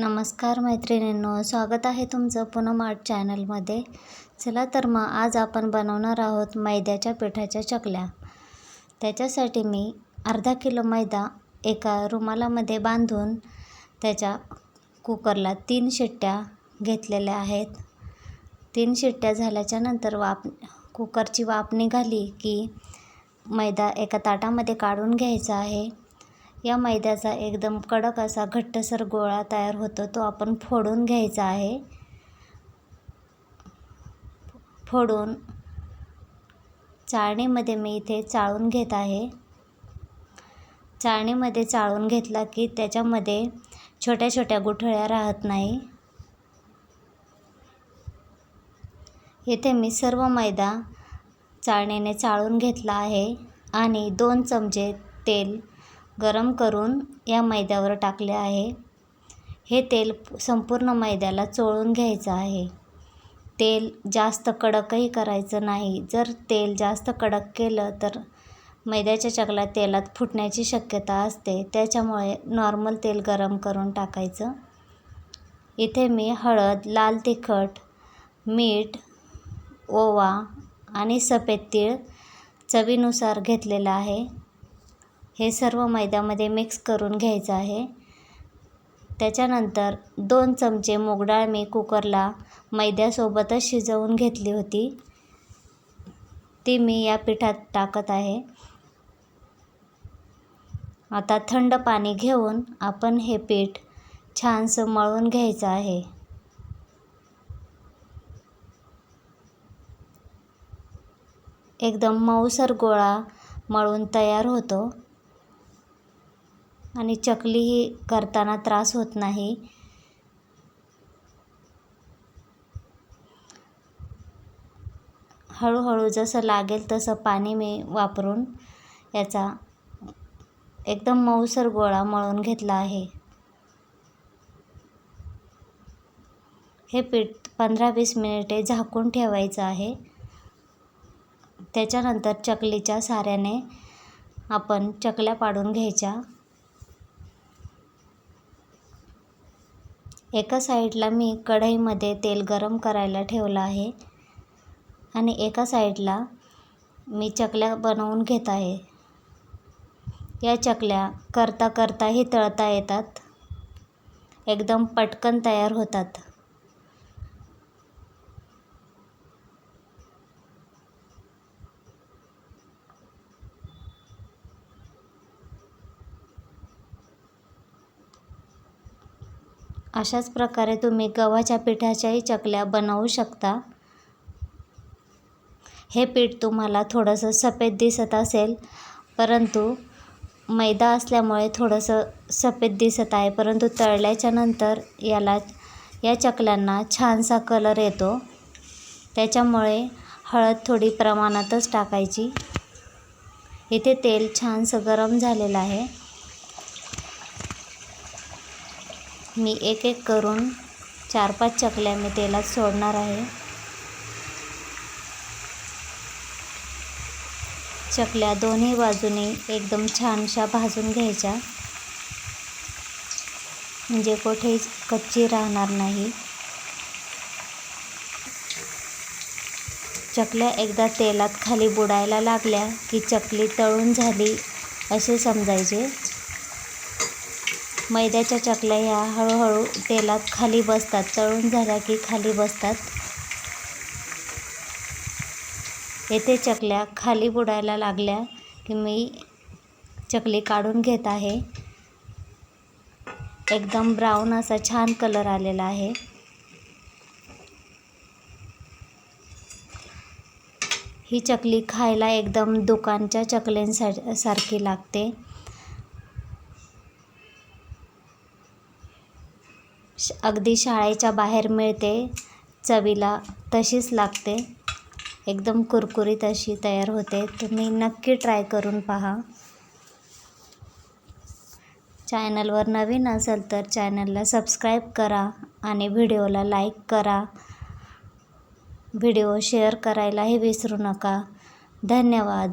नमस्कार मैत्रिणींनो स्वागत आहे तुमचं पूनम आर्ट चॅनलमध्ये. चला तर मग आज आपण बनवणार आहोत मैद्याच्या पिठाच्या चकल्या. त्याच्यासाठी मी अर्धा किलो मैदा एका रुमालामध्ये बांधून त्याच्या कुकरला तीन शिट्ट्या घेतलेल्या आहेत. तीन शिट्ट्या झाल्याच्यानंतर वाप कुकरची वाफ निघाली की मैदा एका ताटामध्ये काढून घ्यायचा आहे. या मैद्याचा एकदम कडक असा घट्टसर गोळा तयार होतो. तो आपण फोडून घ्यायचा आहे. फोडून चाळणीमध्ये मी इथे चाळून घेत आहे. चाळणीमध्ये चाळून घेतला की त्याच्यामध्ये छोट्या छोट्या गुठळ्या राहत नाही. येथे मी सर्व मैदा चाळणीने चाळून घेतला आहे आणि दोन चमचे तेल गरम करून या मैद्यावर टाकले आहे. हे तेल संपूर्ण मैद्याला चोळून घ्यायचं आहे. तेल जास्त कडकही करायचं नाही. जर तेल जास्त कडक केलं तर मैद्याच्या चकल्या तेलात फुटण्याची शक्यता असते. त्याच्यामुळे नॉर्मल तेल गरम करून टाकायचं. इथे मी हळद लाल तिखट मीठ ओवा आणि सफेद तीळ चवीनुसार घेतलेलं आहे. हे सर्व मैद्यामध्ये मिक्स करून घ्यायचं आहे. त्याच्यानंतर दोन चमचे मोगडाळ मी कुकरला मैद्यासोबतच शिजवून घेतली होती. ती मी या पिठात टाकत आहे. आता थंड पाणी घेऊन आपण हे पीठ छानसं मळून घ्यायचं आहे. एकदम मऊसर गोळा मळून तयार होतो. आणि चकलीही करताना त्रास होत नाही. हळूहळू जसं लागेल तसं पाणी मी वापरून याचा एकदम मऊसर गोळा मळून घेतला आहे. हे पीठ पंधरा वीस मिनिटे झाकून ठेवायचं आहे. त्याच्यानंतर चकलीच्या साऱ्याने आपण चकल्या पाडून घ्यायच्या. एका साईडला मी कढईमध्ये तेल गरम करायला ठेवलं आहे आणि एका साईडला मी चकल्या बनवून घेत आहे. या चकल्या करता करताही तळता येतात. एकदम पटकन तयार होतात. अशाच प्रकारे तुम्ही गव्हाच्या पिठाच्याही चकल्या बनवू शकता. हे पीठ तुम्हाला थोडंसं सफेद दिसत असेल परंतु मैदा असल्यामुळे थोडंसं सफेद दिसत आहे परंतु तळल्याच्या नंतर याला या चकल्यांना छानसा कलर येतो. त्याच्यामुळे हळद थोडी प्रमाणातच टाकायची. इथे तेल छानसं गरम झालेलं आहे. मी एक एक करून चार पाच चकल्या मी तेलात सोडणार आहे. चकल्या दोन्ही बाजूने एकदम छानशा भाजून घ्यायच्या. म्हणजे कुठेही कच्ची राहणार नाही. चकल्या एकदा तेलात खाली बुडायला लागल्या की चकली तळून झाली असे समजायचे. मैद्याच्या चकल्या ह्या हळूहळू तेलात खाली बसतात. तळून झाल्या की खाली बसतात. येथे चकल्या खाली बुडायला लागल्या की मी चकली काढून घेत आहे. एकदम ब्राऊन असा छान कलर आलेला आहे. ही चकली खायला एकदम दुकानच्या चकल्यांसार सारखी लागते. अगदी शाळेच्या बाहेर मिळते चवीला तशीच लागते. एकदम कुरकुरीत अशी तयार होते. तुम्ही नक्की ट्राय करून पहा. चॅनलवर नवीन असेल तर चॅनलला सबस्क्राईब करा आणि व्हिडिओला लाईक करा. व्हिडिओ शेअर करायलाही विसरू नका. धन्यवाद.